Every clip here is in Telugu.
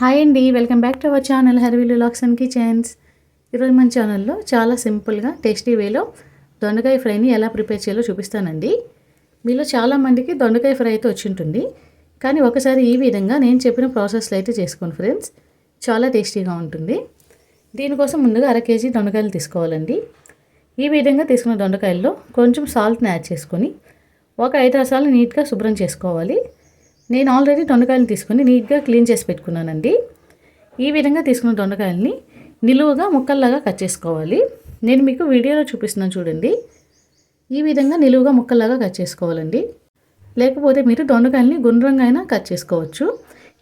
హాయ్ అండి welcome back to our channel హర్వీలు lakhs and kitchens. ఈరోజు మన ఛానల్లో చాలా సింపుల్గా టేస్టీ వేలో దొండకాయ ఫ్రైని ఎలా ప్రిపేర్ చేయాలో చూపిస్తానండి. మీలో చాలామందికి దొండకాయ ఫ్రై అయితే వచ్చింటుంది. కానీ ఒకసారి ఈ విధంగా నేను చెప్పిన ప్రాసెస్లో అయితే చేసుకోండి ఫ్రెండ్స్ చాలా టేస్టీగా ఉంటుంది. దీనికోసం ముందుగా అర కేజీ దొండకాయలు తీసుకోవాలండి. ఈ విధంగా తీసుకున్న దొండకాయల్లో కొంచెం సాల్ట్ని యాడ్ చేసుకొని ఒక ఐదు రసాలు నీట్గా శుభ్రం చేసుకోవాలి. నేను ఆల్రెడీ దొండకాయలు తీసుకొని నీట్గా క్లీన్ చేసి పెట్టుకున్నానండి. ఈ విధంగా తీసుకున్న దొండకాయలని నిలువుగా ముక్కల్లాగా కట్ చేసుకోవాలి. నేను మీకు వీడియోలో చూపిస్తున్నాను చూడండి. ఈ విధంగా నిలువుగా ముక్కల్లాగా కట్ చేసుకోవాలండి. లేకపోతే మీరు దొండకాయలని గుండ్రంగా అయినా కట్ చేసుకోవచ్చు.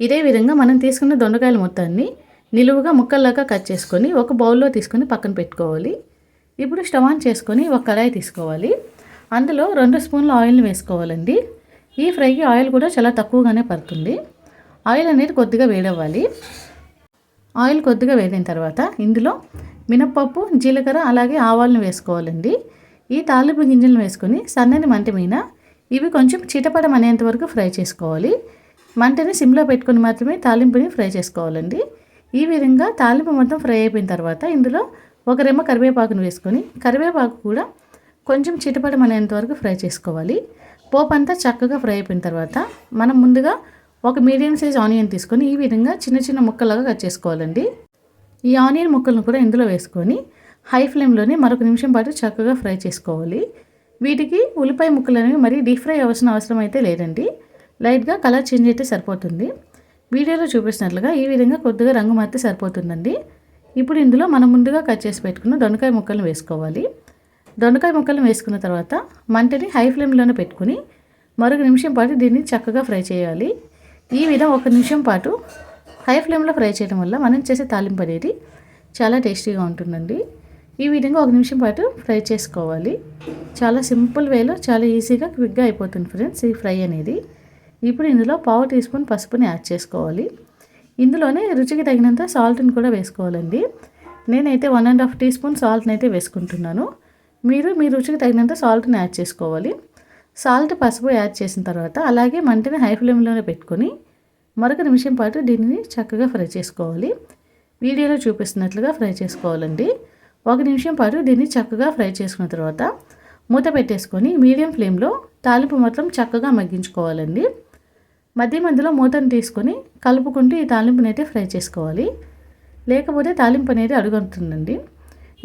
ఇదే విధంగా మనం తీసుకున్న దొండకాయల మొత్తాన్ని నిలువుగా ముక్కల్లాగా కట్ చేసుకొని ఒక బౌల్లో తీసుకొని పక్కన పెట్టుకోవాలి. ఇప్పుడు స్టవ్ ఆన్ చేసుకొని ఒక కడాయి తీసుకోవాలి. అందులో రెండు స్పూన్ల ఆయిల్ని వేసుకోవాలండి. ఈ ఫ్రైకి ఆయిల్ కూడా చాలా తక్కువగానే పడుతుంది. ఆయిల్ అనేది కొద్దిగా వేడవ్వాలి. ఆయిల్ కొద్దిగా వేడిన తర్వాత ఇందులో మినప్పప్పు జీలకర్ర అలాగే ఆవాలను వేసుకోవాలండి. ఈ తాలింపు గింజలను వేసుకొని సన్నని మంట మీద ఇవి కొంచెం చిటపడం అనేంత వరకు ఫ్రై చేసుకోవాలి. మంటని సిమ్లో పెట్టుకొని మాత్రమే తాలింపుని ఫ్రై చేసుకోవాలండి. ఈ విధంగా తాలింపు మొత్తం ఫ్రై అయిపోయిన తర్వాత ఇందులో ఒక రెమ్మ కరివేపాకును వేసుకొని కరివేపాకు కూడా కొంచెం చిటపడమనేంత వరకు ఫ్రై చేసుకోవాలి. పోపు అంతా చక్కగా ఫ్రై అయిపోయిన తర్వాత మనం ముందుగా ఒక మీడియం సైజ్ ఆనియన్ తీసుకొని ఈ విధంగా చిన్న చిన్న ముక్కలుగా కట్ చేసుకోవాలండి. ఈ ఆనియన్ ముక్కలను కూడా ఇందులో వేసుకొని హై ఫ్లేమ్లోనే మరొక నిమిషం పాటు చక్కగా ఫ్రై చేసుకోవాలి. వీటికి ఉల్లిపాయ ముక్కలు అనేవి మరీ డీప్ ఫ్రై అవసరం అవసరం అయితే లేదండి. లైట్గా కలర్ చేంజ్ అయితే సరిపోతుంది. వీడియోలో చూపిస్తున్నట్లుగా ఈ విధంగా కొద్దిగా రంగు మారితే సరిపోతుందండి. ఇప్పుడు ఇందులో మనం ముందుగా కట్ చేసి పెట్టుకున్న దొండకాయ ముక్కలను వేసుకోవాలి. దొండకాయ ముక్కలను వేసుకున్న తర్వాత మంటని హై ఫ్లేమ్లోనే పెట్టుకుని మరొక నిమిషం పాటు దీన్ని చక్కగా ఫ్రై చేయాలి. ఈ విధం ఒక నిమిషం పాటు హై ఫ్లేమ్లో ఫ్రై చేయడం వల్ల మనం చేసే తాలింపు అనేది చాలా టేస్టీగా ఉంటుందండి. ఈ విధంగా ఒక నిమిషం పాటు ఫ్రై చేసుకోవాలి. చాలా సింపుల్ వేలో చాలా ఈజీగా క్విక్గా అయిపోతుంది ఫ్రెండ్స్ ఈ ఫ్రై అనేది. ఇప్పుడు ఇందులో పావు టీ స్పూన్ పసుపుని యాడ్ చేసుకోవాలి. ఇందులోనే రుచికి తగినంత సాల్ట్ని కూడా వేసుకోవాలండి. నేనైతే one and half teaspoon సాల్ట్ని అయితే వేసుకుంటున్నాను. మీరు మీ రుచికి తగినంత సాల్ట్ని యాడ్ చేసుకోవాలి. సాల్ట్ పసుపు యాడ్ చేసిన తర్వాత అలాగే మంటని హై ఫ్లేమ్లోనే పెట్టుకొని మరొక నిమిషం పాటు దీనిని చక్కగా ఫ్రై చేసుకోవాలి. వీడియోలో చూపిస్తున్నట్లుగా ఫ్రై చేసుకోవాలండి. ఒక నిమిషం పాటు దీన్ని చక్కగా ఫ్రై చేసుకున్న తర్వాత మూత పెట్టేసుకొని మీడియం ఫ్లేమ్లో తాలింపు మాత్రం చక్కగా మగ్గించుకోవాలండి. మధ్య మధ్యలో మూతను తీసుకొని కలుపుకుంటూ ఈ తాలింపునైతే ఫ్రై చేసుకోవాలి. లేకపోతే తాలింపు అనేది అడుగుతుందండి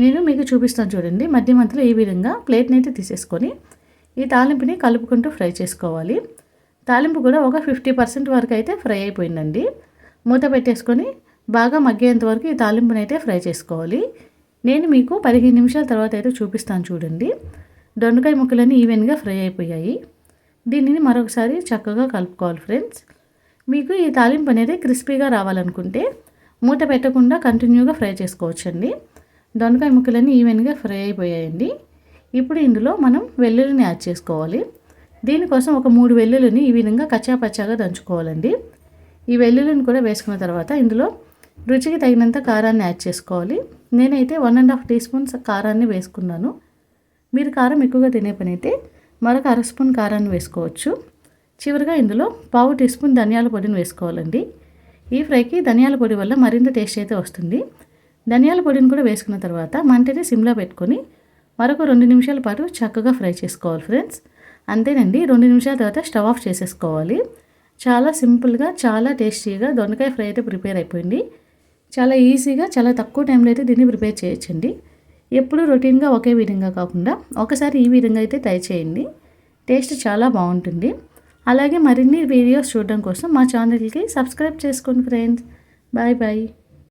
నేను మీకు చూపిస్తాను చూడండి. మధ్య మధ్యలో ఈ విధంగా ప్లేట్ని అయితే తీసేసుకొని ఈ తాలింపుని కలుపుకుంటూ ఫ్రై చేసుకోవాలి. తాలింపు కూడా ఒక ఫిఫ్టీ పర్సెంట్ వరకు అయితే ఫ్రై అయిపోయిందండి. మూత పెట్టేసుకొని బాగా మగ్గేంత వరకు ఈ తాలింపుని అయితే ఫ్రై చేసుకోవాలి. నేను మీకు పదిహేను నిమిషాల తర్వాత అయితే చూపిస్తాను చూడండి. దొండకాయ ముక్కలన్నీ ఈవెన్గా ఫ్రై అయిపోయాయి. దీనిని మరొకసారి చక్కగా కలుపుకోవాలి ఫ్రెండ్స్. మీకు ఈ తాలింపు అనేది క్రిస్పీగా రావాలనుకుంటే మూత పెట్టకుండా కంటిన్యూగా ఫ్రై చేసుకోవచ్చండి. దొండకాయ ముక్కలన్నీ ఈవెన్గా ఫ్రై అయిపోయాయండి. ఇప్పుడు ఇందులో మనం వెల్లుల్లిని యాడ్ చేసుకోవాలి. దీనికోసం ఒక మూడు వెల్లుల్లిని ఈ విధంగా కచ్చాపచ్చాగా దంచుకోవాలండి. ఈ వెల్లుల్లిని కూడా వేసుకున్న తర్వాత ఇందులో రుచికి తగినంత కారాన్ని యాడ్ చేసుకోవాలి. నేనైతే one and half teaspoons కారాన్ని వేసుకున్నాను. మీరు కారం ఎక్కువగా తినే పని అయితే మరొక అర స్పూన్ కారాన్ని వేసుకోవచ్చు. చివరిగా ఇందులో పావు టీ స్పూన్ ధనియాల పొడిని వేసుకోవాలండి. ఈ ఫ్రైకి ధనియాల పొడి వల్ల మరింత టేస్ట్ అయితే వస్తుంది. ధనియాల పొడిని కూడా వేసుకున్న తర్వాత మంటని సిమ్లో పెట్టుకొని మరొక రెండు నిమిషాల పాటు చక్కగా ఫ్రై చేసుకోవాలి ఫ్రెండ్స్. అంతేనండి రెండు నిమిషాల తర్వాత స్టవ్ ఆఫ్ చేసేసుకోవాలి. చాలా సింపుల్గా చాలా టేస్టీగా దొండకాయ ఫ్రై అయితే ప్రిపేర్ అయిపోయింది. చాలా ఈజీగా చాలా తక్కువ టైంలో అయితే దీన్ని ప్రిపేర్ చేయొచ్చండి. ఎప్పుడూ రొటీన్గా ఒకే విధంగా కాకుండా ఒకసారి ఈ విధంగా అయితే ట్రై చేయండి. టేస్ట్ చాలా బాగుంటుంది. అలాగే మరిన్ని వీడియోస్ చూడడం కోసం మా ఛానల్కి సబ్స్క్రైబ్ చేసుకోండి ఫ్రెండ్స్. Bye bye.